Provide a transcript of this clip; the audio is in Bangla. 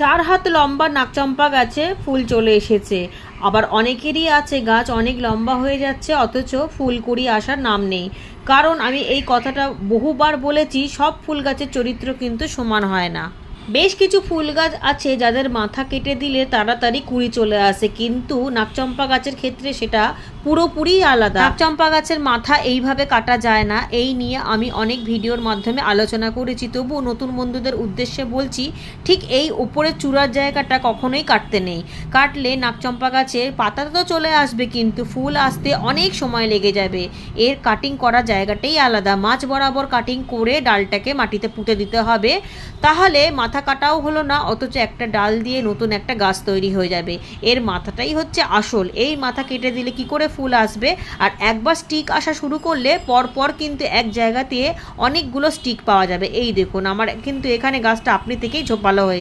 চার হাত লম্বা নাকচম্পা গাছে ফুল চলে এসেছে। আবার অনেকেরই আছে গাছ অনেক লম্বা হয়ে যাচ্ছে, অথচ ফুল কুড়ি আসার নাম নেই। কারণ আমি এই কথাটা বহুবার বলেছি, সব ফুল গাছের চরিত্র কিন্তু সমান হয় না। বেশ কিছু ফুল গাছ আছে যাদের মাথা কেটে দিলে তাড়াতাড়ি কুড়ি চলে আসে, কিন্তু নাকচম্পা গাছের ক্ষেত্রে সেটা পুরোপুরি আলাদা। নাকচম্পা গাছের মাথা এইভাবে কাটা যায় না, এই নিয়ে আমি অনেক ভিডিওর মাধ্যমে আলোচনা করেছি। তবু নতুন বন্ধুদের উদ্দেশ্যে বলছি, ঠিক এই উপরের চূড়ার জায়গাটা কখনোই কাটতে নেই। কাটলে নাকচম্পা গাছের পাতা তো চলে আসবে, কিন্তু ফুল আসতে অনেক সময় লেগে যাবে। এর কাটিং করা জায়গাটাই আলাদা। মাছ বরাবর কাটিং করে ডালটাকে মাটিতে পুঁতে দিতে হবে। তাহলে মাথা কাটাও হলো না, অথচ একটা ডাল দিয়ে নতুন একটা গাছ তৈরি হয়ে যাবে। এর মাথাটাই হচ্ছে আসল। এই মাথা কেটে দিলে কি করে ফুল আসবে? আর একবার স্টিক আসা শুরু করলে পরপর কিন্তু এক জায়গাতে অনেকগুলো স্টিক পাওয়া যাবে। এই দেখুন, আমার কিন্তু এখানে গাছটা আপনি থেকেই ঝোপালো হয়ে